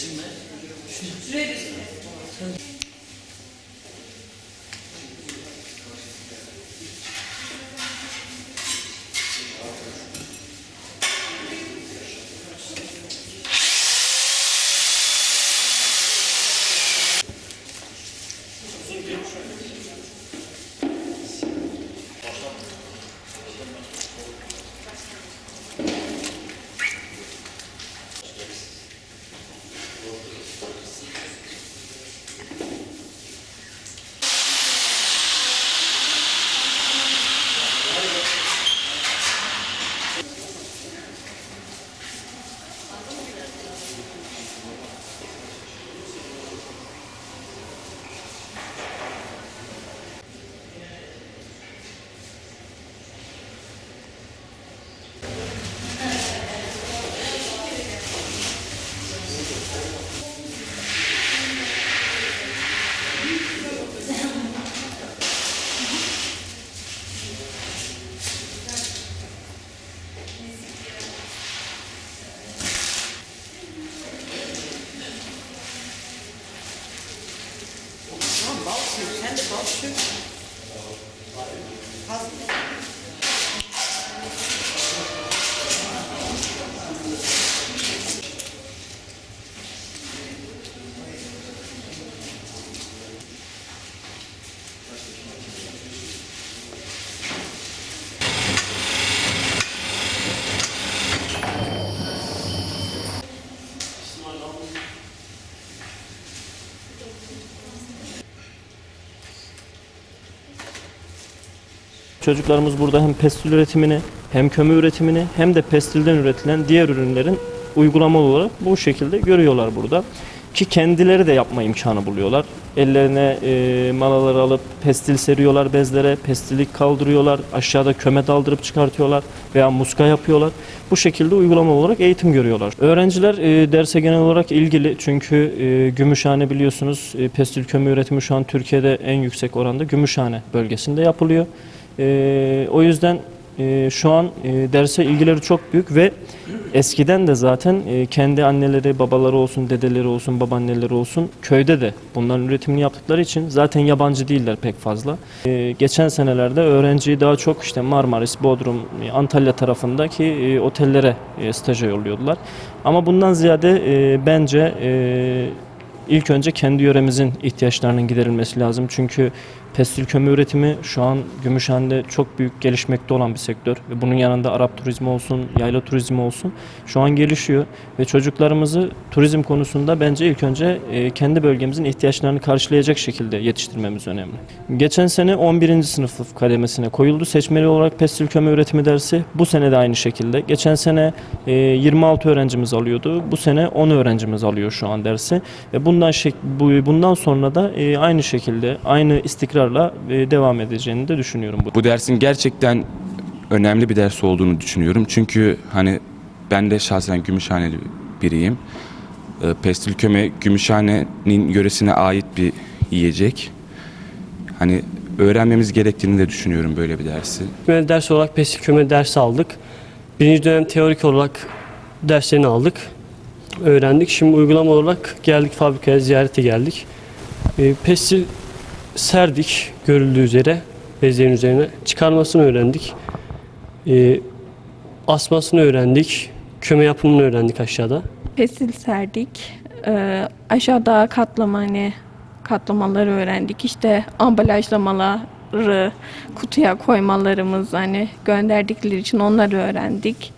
Şimdi. Şuraya bir forte. Çocuklarımız burada hem pestil üretimini hem kömür üretimini hem de pestilden üretilen diğer ürünlerin uygulamalı olarak bu şekilde görüyorlar burada. Ki kendileri de yapma imkanı buluyorlar. Ellerine e, malaları alıp pestil seriyorlar bezlere, pestilik kaldırıyorlar, aşağıda köme daldırıp çıkartıyorlar veya muska yapıyorlar. Bu şekilde uygulamalı olarak eğitim görüyorlar. Öğrenciler e, derse genel olarak ilgili çünkü e, Gümüşhane biliyorsunuz e, pestil kömür üretimi şu an Türkiye'de en yüksek oranda Gümüşhane bölgesinde yapılıyor. E, o yüzden e, şu an e, derse ilgileri çok büyük ve eskiden de zaten e, kendi anneleri, babaları olsun, dedeleri olsun, babaanneleri olsun köyde de bunların üretimini yaptıkları için zaten yabancı değiller pek fazla. E, geçen senelerde öğrenciyi daha çok işte Marmaris, Bodrum, Antalya tarafındaki e, otellere e, staja yolluyordular. Ama bundan ziyade e, bence e, ilk önce kendi yöremizin ihtiyaçlarının giderilmesi lazım. Çünkü pestil kömür üretimi şu an Gümüşhane'de çok büyük gelişmekte olan bir sektör. Ve bunun yanında Arap turizmi olsun, yayla turizmi olsun şu an gelişiyor. Ve çocuklarımızı turizm konusunda bence ilk önce e, kendi bölgemizin ihtiyaçlarını karşılayacak şekilde yetiştirmemiz önemli. Geçen sene 11. sınıf kademesine koyuldu. Seçmeli olarak pestil kömür üretimi dersi. Bu sene de aynı şekilde. Geçen sene e, 26 öğrencimiz alıyordu. Bu sene 10 öğrencimiz alıyor şu an dersi. Ve bundan bundan sonra da e, aynı şekilde aynı istikrarla e, devam edeceğini de düşünüyorum bu. Bu dersin gerçekten önemli bir ders olduğunu düşünüyorum. Çünkü hani ben de şahsen Gümüşhaneli biriyim. Ee, Pestil köme Gümüşhane'nin yöresine ait bir yiyecek. Hani öğrenmemiz gerektiğini de düşünüyorum böyle bir dersi. Temel ders olarak pestil köme dersi aldık. Birinci dönem teorik olarak derslerini aldık. Öğrendik. Şimdi uygulama olarak geldik fabrikaya ziyarete geldik. E, pestil serdik görüldüğü üzere bezlerin üzerine. Çıkarmasını öğrendik. E, asmasını öğrendik. Köme yapımını öğrendik aşağıda. Pestil serdik. Ee, aşağıda katlama hani katlamaları öğrendik. İşte ambalajlamaları, kutuya koymalarımız hani gönderdikleri için onları öğrendik.